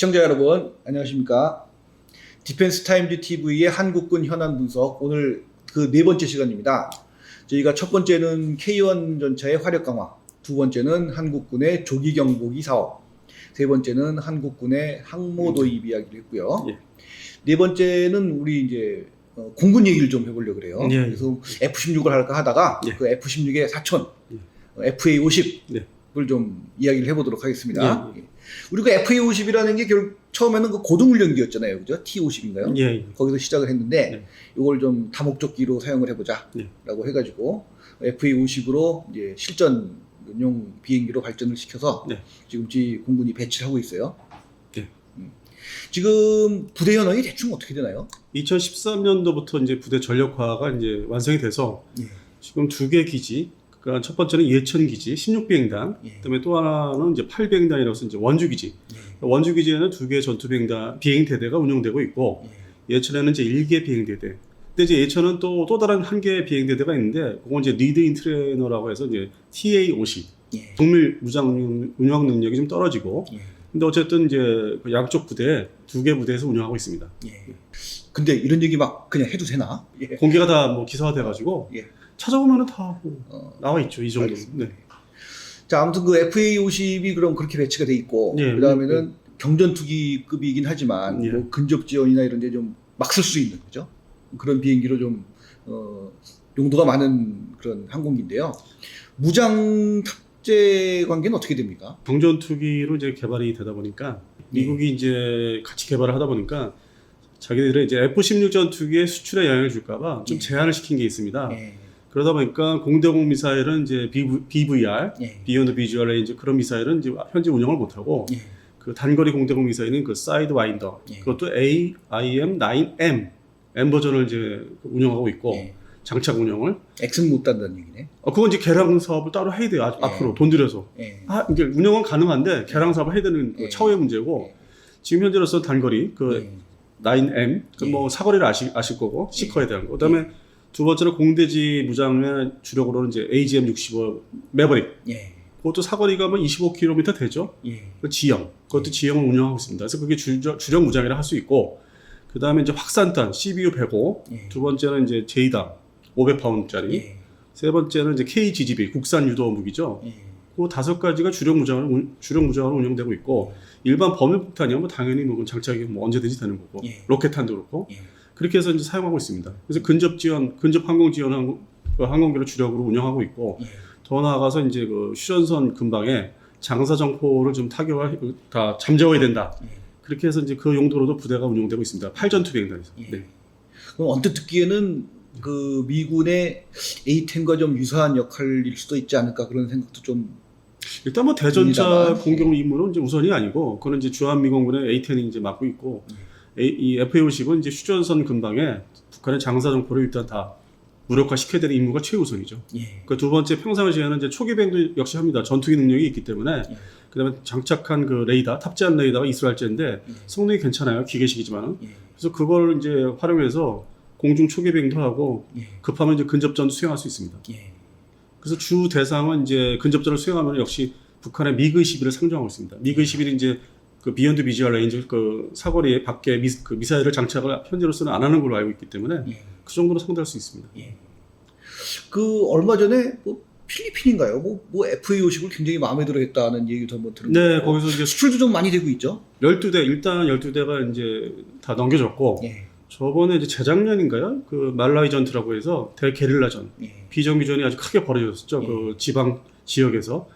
시청자 여러분 안녕하십니까 디펜스 타임즈 TV의 한국군 현안 분석 오늘 그 네 번째 시간입니다. 저희가 첫 번째는 K1 전차의 화력 강화, 두 번째는 한국군의 조기 경보기 사업, 세 번째는 한국군의 항모 도입 이야기를 했고요. 예. 네 번째는 우리 이제 어, 공군 얘기를 좀 해보려고 그래요. 예. 그래서 F-16을 할까 하다가 예. 그 F-16의 사촌 예. 어, FA-50을 네. 좀 이야기를 해보도록 하겠습니다. 예. 우리가 FA-50이라는 게 결, 처음에는 그 고등훈련기였잖아요, 그죠? T-50인가요? 예, 예. 거기서 시작을 했는데 네. 이걸 좀 다목적기로 사용을 해보자라고 네. 해가지고 FA-50으로 이제 실전용 비행기로 발전을 시켜서 네. 지금 지 공군이 배치를 하고 있어요. 네. 음. 지금 부대 현황이 대충 어떻게 되나요? 2013년도부터 이제 부대 전력화가 이제 완성이 돼서 예. 지금 두 개 기지. 그러니까 첫 번째는 예천 기지 16비행단, 예. 그다음에 또 하나는 이제 8비행단이라서 이제 원주 기지. 예. 원주 기지에는 두 개의 전투 비행단 비행 대대가 운영되고 있고 예. 예천에는 이제 1개 비행 대대. 근데 이제 예천은 또 또 다른 한 개의 비행 대대가 있는데 그건 이제 리드 인 트레이너라고 해서 이제 TA50 예. 정밀 무장 운영- 능력이 좀 떨어지고 예. 근데 어쨌든 이제 그 양쪽 부대 두 개 부대에서 운영하고 있습니다. 예. 근데 이런 얘기 막 그냥 해도 되나? 예. 공개가 다 뭐 기사화 돼가지고 예. 찾아보면은 다뭐 어, 나와 있죠 이 정도. 알겠습니다. 네. 자, 아무튼 그 FA-50이 그럼 그렇게 배치가 돼 있고 예, 그다음에는 경전 투기급이긴 하지만 예. 뭐 근접 지원이나 이런 데 좀 막 쓸 수 있는 거죠. 그런 비행기로 좀 어, 용도가 많은 그런 항공기인데요. 무장 탑재 관계는 어떻게 됩니까? 경전 투기로 이제 개발이 되다 보니까 예. 미국이 이제 같이 개발을 하다 보니까 자기들의 이제 F-16 전투기의 수출에 영향을 줄까봐 좀 예. 제한을 시킨 게 있습니다. 예. 그러다 보니까 공대공 미사일은 이제 BV, BVR, 예. 비욘드 비주얼 레인지 그런 미사일은 이제 현재 운영을 못 하고 예. 그 단거리 공대공 미사일은 그 사이드 와인더 예. 그것도 AIM-9M M 버전을 이제 운영하고 있고 예. 장착 운영을 X는 못 단다는 얘기네. 어, 그건 이제 개량 사업을 따로 해야 돼요. 아- 예. 앞으로 돈 들여서. 예. 아, 이게 운영은 가능한데 개량 사업을 해야 되는 그 예. 차후의 문제고 예. 지금 현재로서 단거리 그 예. 9M 그 예. 뭐 사거리를 아실, 아실 거고 시커에 대한 거. 그다음에 두 번째는 공대지 무장의 주력으로는 이제 AGM-65 매버릭. 예. 그것도 사거리가 뭐 25km 되죠. 예. 그 지형. 그것도 예. 지형을 운영하고 있습니다. 그래서 그게 주력, 주력 무장이라 할 수 있고 그 다음에 이제 확산탄 CBU 105. 예. 두 번째는 이제 제이당 500파운드짜리. 예. 세 번째는 이제 KGGB 국산 유도 무기죠. 예. 그 다섯 가지가 주력 무장으로 운- 주력 무장으로 운영되고 있고 일반 범위 폭탄이야 뭐 당연히 뭐 장착이 뭐 언제든지 되는 거고 예. 로켓탄도 그렇고 예. 그렇게 해서 이제 사용하고 있습니다. 그래서 근접 지원, 근접 항공 지원 항공, 그 항공기를 주력으로 운영하고 있고 예. 더 나아가서 이제 그 휴전선 근방에 장사 정포를 좀 타격을 다 잠재워야 된다. 예. 그렇게 해서 이제 그 용도로도 부대가 운영되고 있습니다. 팔전투 비행단에서. 예. 네. 그럼 언뜻 듣기에는 그 미군의 A10과 좀 유사한 역할일 수도 있지 않을까 그런 생각도 좀 일단 뭐 대전차. 공격 임무는 이제 우선이 아니고 그거는 이제 주한미공군의 A10이 이제 맡고 있고 예. 이 FA50은 이제 휴전선 근방에 북한의 장사정포를 일단 다 무력화 시켜야 되는 임무가 최우선이죠. 예. 그두 번째 평상시에는 이제 초기 비행도 역시 합니다. 전투기 능력이 있기 때문에 예. 그다음에 장착한 그 레이더 탑재한 레이더가 이스라엘제인데 예. 성능이 괜찮아요. 기계식이지만은 예. 그래서 그걸 이제 활용해서 공중 초기 비행도 하고 예. 급하면 이제 근접전도 수행할 수 있습니다. 예. 그래서 주 대상은 이제 근접전을 수행하면 역시 북한의 미그 11을 상정하고 있습니다. 미그 11이 이제 그 비욘드 비주얼 레인지 그 사거리에 밖에 미, 그 미사일을 장착을 현재로서는 안 하는 걸로 알고 있기 때문에 예. 그 정도로 상대할 수 있습니다. 예. 그 얼마 전에 뭐 필리핀인가요? 뭐, 뭐 FA50을 굉장히 마음에 들어 했다는 얘기도 한번 들은 네, 거. 거기서 이제 수출도 좀 많이 되고 있죠? 12대 일단 12대가 이제 다 넘겨졌고 예. 저번에 이제 재작년인가요? 그 말라이 전투라고 해서 대게릴라전 예. 비정규전이 아주 크게 벌어졌었죠. 예. 그 지방 지역에서.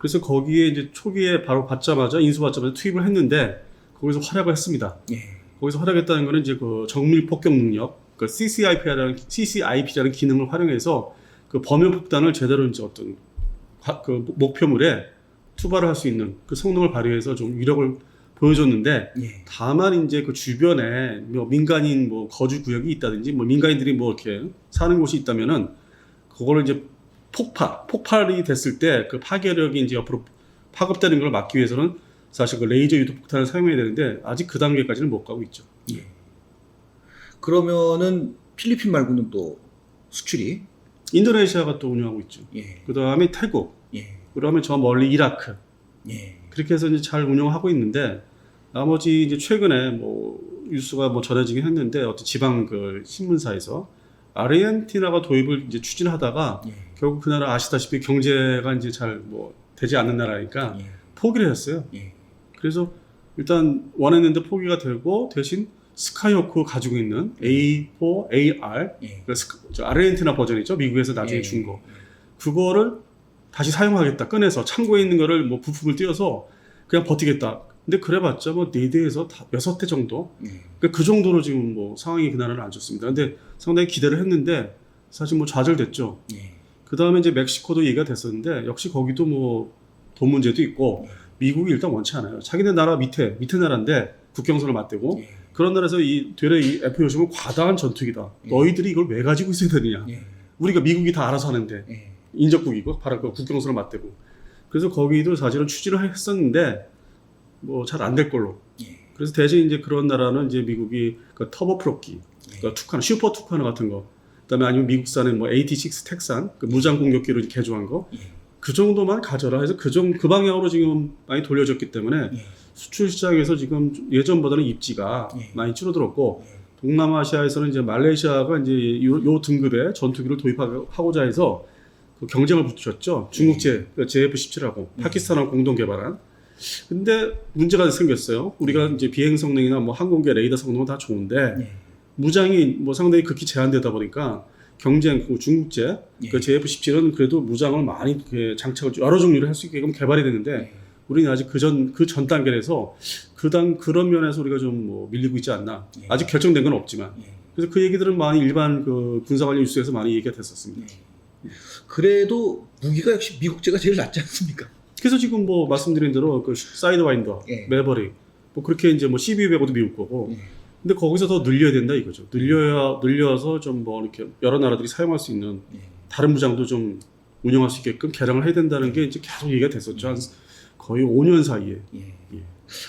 그래서 거기에 이제 초기에 바로 받자마자 인수받자마자 투입을 했는데 거기서 활약을 했습니다. 예. 거기서 활약했다는 거는 이제 그 정밀 폭격 능력, 그 CCIP라는 CCIP라는 기능을 활용해서 그 범용 폭탄을 제대로 이제 어떤 화- 그 목표물에 투발을 할 수 있는 그 성능을 발휘해서 좀 위력을 보여줬는데 예. 다만 이제 그 주변에 뭐 민간인 뭐 거주 구역이 있다든지 뭐 민간인들이 뭐 이렇게 사는 곳이 있다면은 그거를 이제 폭파, 폭발이 됐을 때 그 파괴력이 이제 옆으로 파급되는 걸 막기 위해서는 사실 그 레이저 유도 폭탄을 사용해야 되는데 아직 그 단계까지는 못 가고 있죠. 예. 그러면은 필리핀 말고는 또 수출이 인도네시아가 또 운영하고 있죠. 예. 그 다음에 태국, 예. 그다음에 저 멀리 이라크 예. 그렇게 해서 이제 잘 운영하고 있는데 나머지 이제 최근에 뭐 뉴스가 뭐 전해지긴 했는데 어떤 지방 그 신문사에서 아르헨티나가 도입을 이제 추진하다가 예. 결국 그 나라 아시다시피 경제가 이제 잘 뭐 되지 않는 나라니까 예. 포기를 했어요. 예. 그래서 일단 원했는데 포기가 되고 대신 스카이호크 가지고 있는 A4, AR 예. 저 아르헨티나 버전이죠. 미국에서 나중에 예. 준 거. 그거를 다시 사용하겠다. 꺼내서 창고에 있는 거를 뭐 부품을 띄워서 그냥 버티겠다. 근데 그래봤자 뭐 네 대에서 다 여섯 대 정도. 예. 그러니까 그 정도로 지금 뭐 상황이 그날은 안 좋습니다. 근데 상당히 기대를 했는데 사실 뭐 좌절됐죠. 예. 그 다음에 이제 멕시코도 얘기가 됐었는데 역시 거기도 뭐 돈 문제도 있고 미국이 일단 원치 않아요. 자기네 나라 밑에 밑에 나라인데 국경선을 맞대고 예. 그런 나라에서 이 되레 이 F 요즘은 과다한 전투기다. 예. 너희들이 이걸 왜 가지고 있어야 되느냐? 예. 우리가 미국이 다 알아서 하는데 예. 인접국이고 바로 그 국경선을 맞대고 그래서 거기도 사실은 추진을 했었는데 뭐 잘 안 될 걸로. 예. 그래서 대신 이제 그런 나라는 이제 미국이 그 터보 프로기, 그러니까 투카나 슈퍼 투카나 같은 거, 그다음에 아니면 미국산의 뭐 AT6 텍산 그 무장 공격기로 개조한 거, 예. 그 정도만 가져라 해서 그 정 그 방향으로 지금 많이 돌려졌기 때문에 예. 수출 시장에서 지금 예전보다는 입지가 예. 많이 줄어들었고 예. 동남아시아에서는 이제 말레이시아가 이제 요, 요 등급의 전투기를 도입하고자 해서 그 경쟁을 붙였죠. 중국제 그 JF-17하고 예. 파키스탄하고 공동 개발한. 근데 문제가 생겼어요. 우리가 이제 비행 성능이나 뭐 항공기 레이더 성능은 다 좋은데 예. 무장이 뭐 상당히 극히 제한되다 보니까 경쟁 그 중국제 예. 그 JF-17은 그래도 무장을 많이 이렇게 장착을 여러 종류를 할 수 있게끔 개발이 됐는데 예. 우리는 아직 그전 그 전 단계에서 그당 그런 면에서 우리가 좀 뭐 밀리고 있지 않나 예. 아직 결정된 건 없지만 예. 그래서 그 얘기들은 많이 일반 그 군사 관련 뉴스에서 많이 얘기가 됐었습니다. 그래도 무기가 역시 미국제가 제일 낫지 않습니까? 그래서 지금 뭐 말씀드린 대로 그 사이드와인더, 예. 매버릭 뭐 그렇게 이제 뭐 CB100도 미국 거고 예. 근데 거기서 더 늘려야 된다 이거죠. 늘려야 늘려서 좀 뭐 이렇게 여러 나라들이 사용할 수 있는 예. 다른 무장도 좀 운영할 수 있게끔 개량을 해야 된다는 게 이제 계속 얘기가 됐었죠. 한 거의 5년 사이에. 예. 예.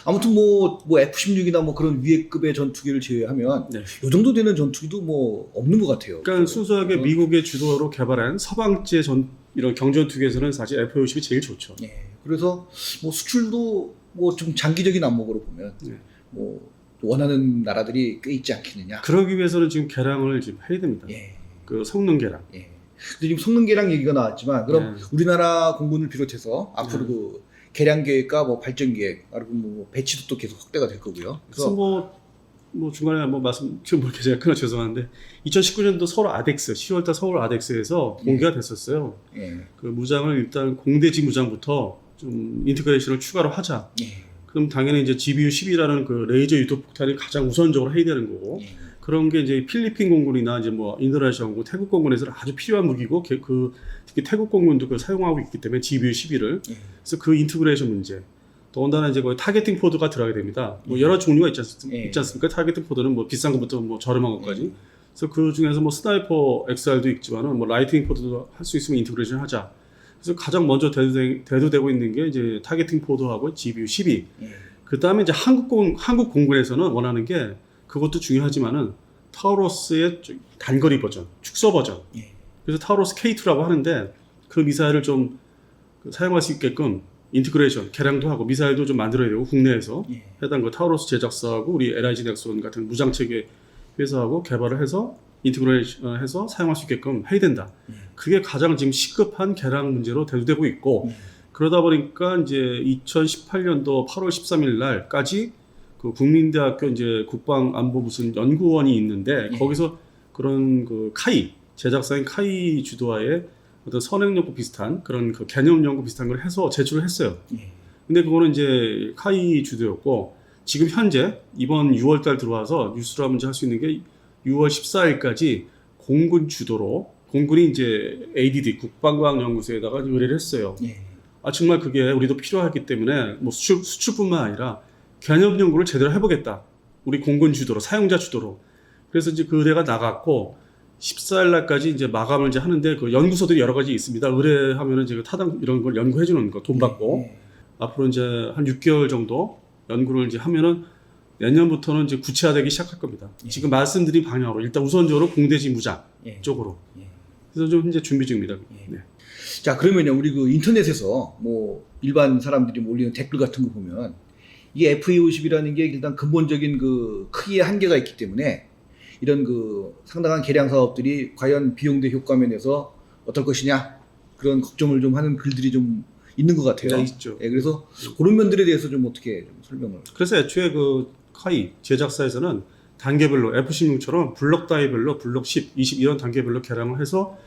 아무튼 뭐, 뭐 F-16이나 뭐 그런 위해급의 전투기를 제외하면 네. 요 정도 되는 전투기도 뭐 없는 것 같아요. 그러니까 순수하게 어. 미국의 주도로 개발한 서방제 전 이런 경전투기에서는 사실 F-50이 제일 좋죠. 예. 그래서 뭐 수출도 뭐 좀 장기적인 안목으로 보면 네. 뭐 원하는 나라들이 꽤 있지 않겠느냐. 그러기 위해서는 지금 개량을 지금 해야 됩니다. 예. 그 성능 개량. 예. 근데 지금 성능 개량 얘기가 나왔지만 그럼 네. 우리나라 공군을 비롯해서 앞으로 네. 그 개량 계획과 뭐 발전 계획 그리고 뭐 배치도 또 계속 확대가 될 거고요. 그래서 뭐, 뭐 중간에 뭐 말씀 지금 이렇게 제가 끊어 죄송한데 2019년도 서울 아덱스 10월달 서울 아덱스에서 네. 공개가 됐었어요. 예. 그 무장을 일단 공대지 무장부터 좀 인테그레이션을 추가로 하자. 예. 그럼 당연히 이제 GBU-10이라는 그 레이저 유도 폭탄이 가장 우선적으로 해야 되는 거고 예. 그런 게 이제 필리핀 공군이나 이제 뭐 인도네시아 공군, 태국 공군에서는 아주 필요한 무기고 게- 그 특히 태국 공군도 그걸 사용하고 있기 때문에 GBU-11을 예. 그래서 그 인테그레이션 문제. 더군다나 이제 거기 타겟팅 포드가 들어가게 됩니다. 뭐 예. 여러 종류가 있지, 않습, 예. 않습 니까? 타겟팅 포드는 뭐 비싼 것부터 뭐 저렴한 것까지. 예. 그래서 그 중에서 뭐 스나이퍼 XR도 있지만은 뭐 라이팅 포드도 할 수 있으면 인테그레이션 하자. 그래서 가장 먼저 대두되, 대두되 고 있는 게 이제 타겟팅 포드하고 GBU-12. 예. 그 다음에 이제 한국 공 한국 공군에서는 원하는 게 그것도 중요하지만은 타우로스의 좀 단거리 버전, 축소 버전. 예. 그래서 타우로스 K2라고 하는데 그 미사일을 좀그 사용할 수 있게끔 인티그레이션, 개량도 하고 미사일도 좀 만들어야 되고 국내에서 예. 해당 그 타우로스 제작사하고 우리 LIG 넥슨 같은 무장 체계 회사하고 개발을 해서 인티그레이션 해서 사용할 수 있게끔 해야 된다. 예. 그게 가장 지금 시급한 개량 문제로 대두되고 있고 예. 그러다 보니까 이제 2018년도 8월 13일 날까지 그 국민대학교 이제 국방안보 무슨 연구원이 있는데 예. 거기서 그런 그 카이 제작사인 카이 주도하에 어떤 선행 연구 비슷한 그런 그 개념 연구 비슷한 걸 해서 제출을 했어요. 예. 근데 그거는 이제 카이 주도였고 지금 현재 이번 6월 달 들어와서 뉴스로 한번 할수 있는 게 6월 14일까지 공군 주도로 공군이 이제 ADD 국방과학연구소에다가 의뢰를 했어요. 예. 아 정말 그게 우리도 필요하기 때문에 뭐 수출 수출뿐만 아니라 개념 연구를 제대로 해보겠다. 우리 공군 주도로 사용자 주도로. 그래서 이제 그 의뢰가 나갔고 14일 날까지 이제 마감을 이제 하는데 그 연구소들이 여러 가지 있습니다. 의뢰하면은 이제 그 타당 이런 걸 연구해 주는 거 돈 받고 예. 앞으로 이제 한 6개월 정도 연구를 이제 하면은 내년부터는 이제 구체화되기 시작할 겁니다. 예. 지금 말씀드린 방향으로 일단 우선적으로 공대지 무장 예. 쪽으로. 예. 그래서 좀 이제 준비 중입니다. 예. 네. 자 그러면요 우리 그 인터넷에서 뭐 일반 사람들이 뭐 올리는 댓글 같은 거 보면 이 FA50이라는 게 일단 근본적인 그 크기의 한계가 있기 때문에 이런 그 상당한 개량 사업들이 과연 비용 대 효과 면에서 어떨 것이냐 그런 걱정을 좀 하는 글들이 좀 있는 것 같아요. 네, 있죠. 예, 그래서 그런 면들에 대해서 좀 어떻게 좀 설명을. 그래서 애초에 그 카이 제작사에서는 단계별로 F16처럼 블록 따위별로 블록 10, 20 이런 단계별로 개량을 해서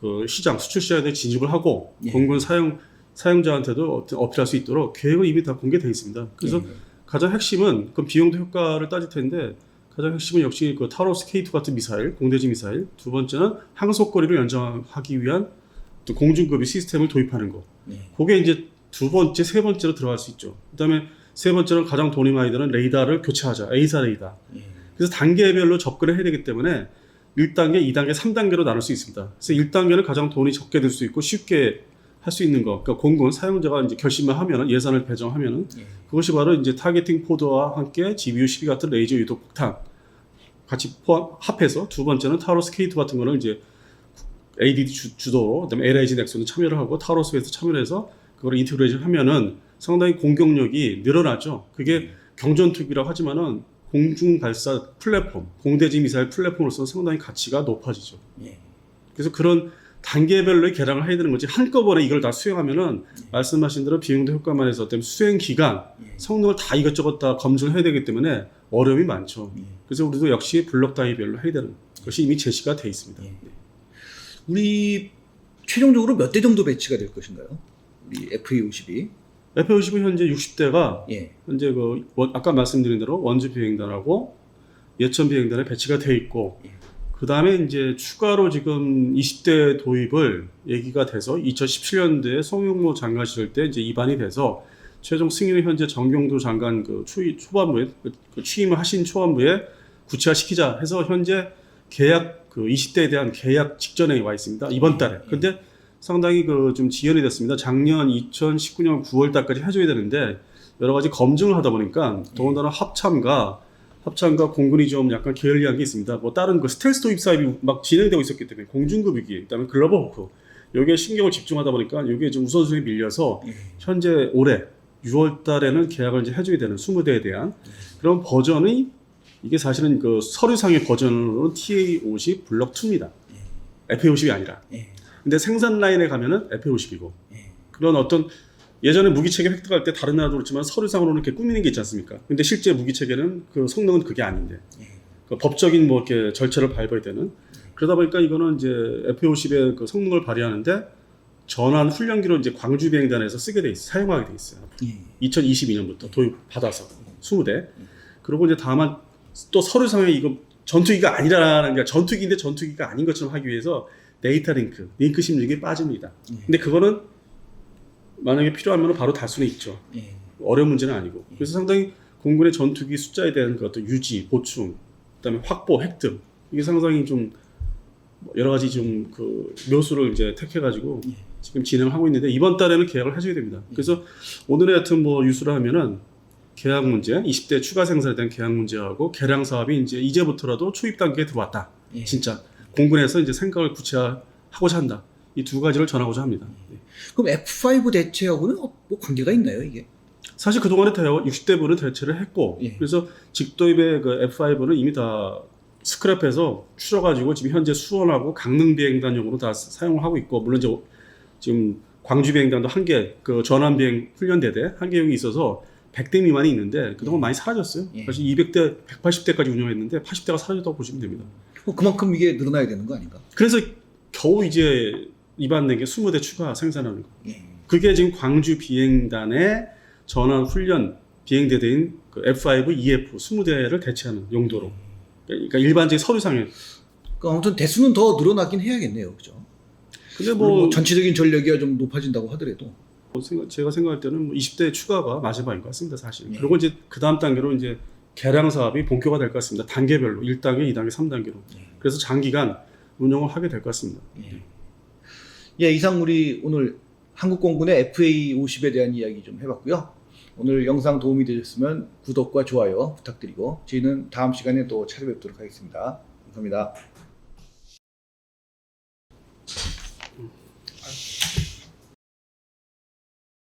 그 시장 수출 시장에 진입을 하고 예. 공군 사용 사용자한테도 어필할 수 있도록 계획은 이미 다 공개돼 있습니다. 그래서 예. 가장 핵심은 그 비용도 효과를 따질 텐데 가장 핵심은 역시 그 타로스 K2 같은 미사일, 공대지 미사일. 두 번째는 항속거리를 연장하기 위한 또 공중급유 시스템을 도입하는 거. 예. 그게 이제 두 번째, 세 번째로 들어갈 수 있죠. 그다음에 세 번째는 가장 돈이 많이 드는 레이더를 교체하자. A사 레이더. 예. 그래서 단계별로 접근을 해야 되기 때문에 1단계, 2단계, 3단계로 나눌 수 있습니다. 그래서 1단계는 가장 돈이 적게 들 수 있고 쉽게 할 수 있는 거. 그러니까 공군 사용자가 이제 결심을 하면은 예산을 배정하면은 예. 그것이 바로 이제 타겟팅 포드와 함께 GBU-12 같은 레이저 유도 폭탄 같이 포함 합해서 두 번째는 타로스 K2 같은 거는 이제 ADD 주, 주도로 그다음에 LIG 넥슨도 참여를 하고 타로 스에서 참여를 해서 그걸 인티그레이션 하면은 상당히 공격력이 늘어나죠. 그게 경전 투기라고 하지만은 공중 발사 플랫폼, 공대지 미사일 플랫폼으로서 상당히 가치가 높아지죠. 예. 그래서 그런 단계별로 개량을 해야 되는 거지 한꺼번에 이걸 다 수행하면은 예. 말씀하신 대로 비용도 효과만 해서 때문에 수행 기간, 예. 성능을 다 이것저것 다 검증을 해야 되기 때문에 어려움이 많죠. 그래서 우리도 역시 블록 단위별로 해야 되는 것이 이미 제시가 돼 있습니다. 네. 우리 최종적으로 몇 대 정도 배치가 될 것인가요? 우리 FA 52. F-55 현재 60대가 예. 현재 그 원- 아까 말씀드린 대로 원주 비행단하고 예천 비행단에 배치가 돼 있고 예. 그 다음에 이제 추가로 지금 20대 도입을 얘기가 돼서 2017년도에 송영모 장관 시절 때 이제 입안이 돼서 최종 승인을 현재 정경도 장관 그 추이, 초반부에 그, 그- 취임을 하신 초반부에 구체화시키자 해서 현재 계약 그 20대에 대한 계약 직전에 와 있습니다 이번 달에 근데 상당히 그 좀 지연이 됐습니다. 작년 2019년 9월 달까지 해줘야 되는데 여러 가지 검증을 하다 보니까 더군다나 합참과 합참과 공군이 좀 약간 게을리한 게 있습니다. 뭐 다른 그 스텔스 도입 사업이 막 진행되고 있었기 때문에 공중급유기, 그다음에 글로벌 호크 여기에 신경을 집중하다 보니까 이게 좀 우선순위 밀려서 예. 현재 올해 6월 달에는 계약을 이제 해줘야 되는 20대에 대한 그런 버전이 이게 사실은 그 서류상의 버전으로는 TA50 블럭 2입니다. FA50이 아니라. 예. 근데 생산 라인에 가면은 FA50이고 예. 그런 어떤 예전에 무기 체계 획득할 때 다른 나라도 그렇지만 서류상으로는 이렇게 꾸미는 게 있지 않습니까? 근데 실제 무기 체계는 그 성능은 그게 아닌데 예. 그 법적인 뭐 이렇게 절차를 밟아야 되는 그러다 보니까 이거는 이제 F50의 그 성능을 발휘하는데 전환 훈련기로 이제 광주 비행단에서 쓰게 돼 있어 사용하게 돼 있어요. 예. 2022년부터 도입 받아서 20대. 그리고 이제 다만 또 서류상에 이거 전투기가 아니라는 게 전투기인데 전투기가 아닌 것처럼 하기 위해서 데이터 링크, 링크 16이 빠집니다. 예. 근데 그거는 만약에 필요하면 바로 달 수는 있죠. 예. 어려운 문제는 아니고. 그래서 상당히 공군의 전투기 숫자에 대한 그 어떤 유지, 보충, 그다음에 확보, 획득 이게 상당히 좀뭐 여러 가지 좀 그 묘수를 이제 택해가지고 예. 지금 진행을 하고 있는데 이번 달에는 계약을 해줘야 됩니다. 그래서 오늘의 같은 뭐 뉴스를 하면은 계약 문제, 20대 추가 생산에 대한 계약 문제하고 개량 사업이 이제 이제부터라도 초입 단계에 들어왔다. 예. 진짜 공군에서 이제 생각을 구체화하고자 한다. 이 두 가지를 전하고자 합니다. 네. 그럼 F5 대체하고는 어- 뭐 관계가 있나요, 이게? 사실 그동안에 대화 60대부는 대체를 했고 예. 그래서 직도입의 그 F5는 이미 다 스크랩해서 추려가지고 지금 현재 수원하고 강릉 비행단용으로 다 사용을 하고 있고 물론 이제 지금 광주 비행단도 한 개 그 전환 비행 훈련대대 한 개용이 있어서 100대 미만이 있는데 그동안 많이 사라졌어요. 예. 사실 200대, 180대까지 운영했는데 80대가 사라졌다고 보시면 됩니다. 뭐 그만큼 이게 늘어나야 되는 거 아닌가? 그래서 겨우 이제 입안된 게 20대 추가 생산하는 거. 예. 그게 지금 광주 비행단의 전환 훈련 비행대대인 그 F5 EF 20대를 대체하는 용도로. 그러니까 일반적인 서류상에. 그 아무튼 대수는 더 늘어나긴 해야겠네요, 그죠? 근데 뭐, 뭐 전체적인 전력이 좀 높아진다고 하더라도 생각- 제가 생각할 때는 20대 추가가 마지막인 것 같습니다, 사실. 네. 그리고 이제 그 다음 단계로 이제 개량 사업이 본격화 될 것 같습니다. 단계별로 1단계, 2단계, 3단계로. 네. 그래서 장기간 운영을 하게 될 것 같습니다. 예, 이상 우리 오늘 한국공군의 FA50에 대한 이야기 좀 해봤고요. 오늘 영상 도움이 되셨으면 구독과 좋아요 부탁드리고 저희는 다음 시간에 또 찾아뵙도록 하겠습니다. 감사합니다.